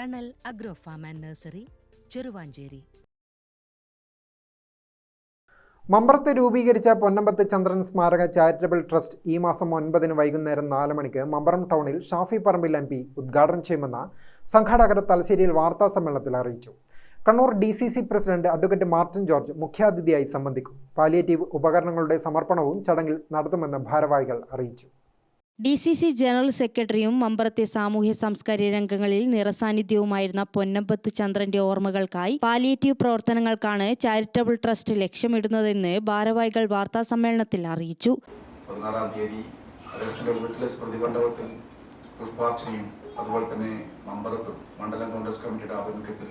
Thanal agro farm and nursery Cheruvanchery. Mambrath രൂപീകരിച്ച പൊന്നമ്പത്ത് ചന്ദ്രൻ സ്മാരക charitable trust ഈ മാസം ഒൻപതിന് വൈകുന്നേരം നാല് മണിക്ക് മമ്പറം ടൗണിൽ ഷാഫി പറമ്പിൽ എം പി ഉദ്ഘാടനം ചെയ്യുമെന്ന് സംഘാടകർ തലശ്ശേരിയിൽ വാർത്താ സമ്മേളനത്തിൽ അറിയിച്ചു. Kannur D C C president advocate Martin George മുഖ്യാതിഥിയായി സംബന്ധിക്കും. പാലിയേറ്റീവ് ഉപകരണങ്ങളുടെ സമർപ്പണവും ചടങ്ങിൽ നടത്തുമെന്ന് ഭാരവാഹികൾ അറിയിച്ചു. ഡി സി സി ജനറൽ സെക്രട്ടറിയും മമ്പറത്തെ സാമൂഹ്യ സാംസ്കാരിക രംഗങ്ങളിൽ നിറസാന്നിധ്യവുമായിരുന്ന പൊന്നമ്പത്തു ചന്ദ്രന്റെ ഓർമ്മകൾക്കായി പാലിയേറ്റീവ് പ്രവർത്തനങ്ങൾക്കാണ് ചാരിറ്റബിൾ ട്രസ്റ്റ് ലക്ഷ്യമിടുന്നതെന്ന് ഭാരവാഹികൾ വാർത്താ സമ്മേളനത്തിൽ അറിയിച്ചു. പതിനാറാം തീയതി വീട്ടിലെ സ്മൃതി മണ്ഡപത്തിൽ പുഷ്പാർച്ചനയും അതുപോലെ തന്നെ മമ്പറത്ത് മണ്ഡലം കോൺഗ്രസ് കമ്മിറ്റിയുടെ ആഭിമുഖ്യത്തിൽ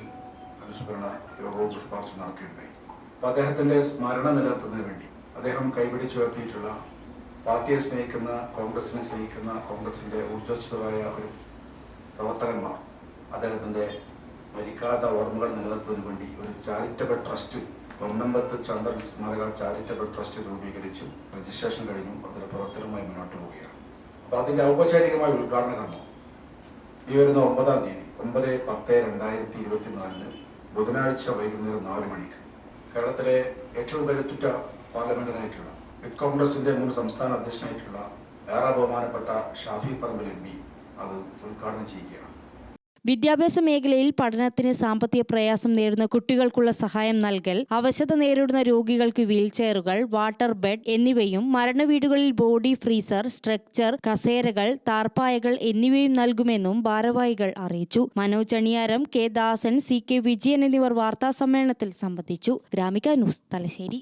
അനുസ്മരണ യോഗവും പുഷ്പാർച്ചന നടക്കുകയുണ്ടായി. അപ്പോൾ അദ്ദേഹത്തിന്റെ സ്മരണ നിലനിർത്തുന്നതിന് വേണ്ടി അദ്ദേഹം കൈപിടിച്ചുയർത്തിയിട്ടുള്ള പാർട്ടിയെ സ്നേഹിക്കുന്ന കോൺഗ്രസിനെ സ്നേഹിക്കുന്ന കോൺഗ്രസിന്റെ ഊർജസ്വരായ ഒരു പ്രവർത്തകന്മാർ അദ്ദേഹത്തിന്റെ മരിക്കാത്ത ഓർമ്മകൾ നിലനിർത്തുന്നതിന് വേണ്ടി ഒരു ചാരിറ്റബിൾ ട്രസ്റ്റ് പൊന്നമ്പത്ത് ചന്ദ്രൻ സ്മാരക ചാരിറ്റബിൾ ട്രസ്റ്റ് രൂപീകരിച്ചു രജിസ്ട്രേഷൻ കഴിഞ്ഞു. അതിന്റെ പ്രവർത്തനവുമായി മുന്നോട്ട് പോവുകയാണ്. അപ്പോൾ അതിന്റെ ഔപചാരികമായ ഉദ്ഘാടന കർമ്മം ഈ വരുന്ന ഒമ്പതാം തീയതി ഒമ്പത് പത്ത് രണ്ടായിരത്തി ഇരുപത്തിനാലിന് ബുധനാഴ്ച വൈകുന്നേരം നാല് മണിക്ക് കേരളത്തിലെ ഏറ്റവും കരുത്തുറ്റ പാർലമെന്ററായിട്ടുള്ള യൂത്ത് കോൺഗ്രസിന്റെ മുൻ സംസ്ഥാന അധ്യക്ഷനായിട്ടുള്ള ഏറെ ബഹുമാനപ്പെട്ട ഷാഫി പറമ്പിൽ എം പി അത് ഉദ്ഘാടനം ചെയ്യുകയാണ്. വിദ്യാഭ്യാസ മേഖലയിൽ പഠനത്തിന് സാമ്പത്തിക പ്രയാസം നേരിടുന്ന കുട്ടികൾക്കുള്ള സഹായം നൽകൽ അവശത നേരിടുന്ന രോഗികൾക്ക് വീൽചെയറുകൾ വാട്ടർ ബെഡ് എന്നിവയും മരണവീടുകളിൽ ബോഡി ഫ്രീസർ സ്ട്രക്ചർ കസേരകൾ താർപ്പായകൾ എന്നിവയും നൽകുമെന്നും ഭാരവാഹികൾ അറിയിച്ചു. Manoj Aniyaram K Dasan C K Vijayan എന്നിവർ വാർത്താ സമ്മേളനത്തിൽ സംബന്ധിച്ചു. Gramika news Thalassery.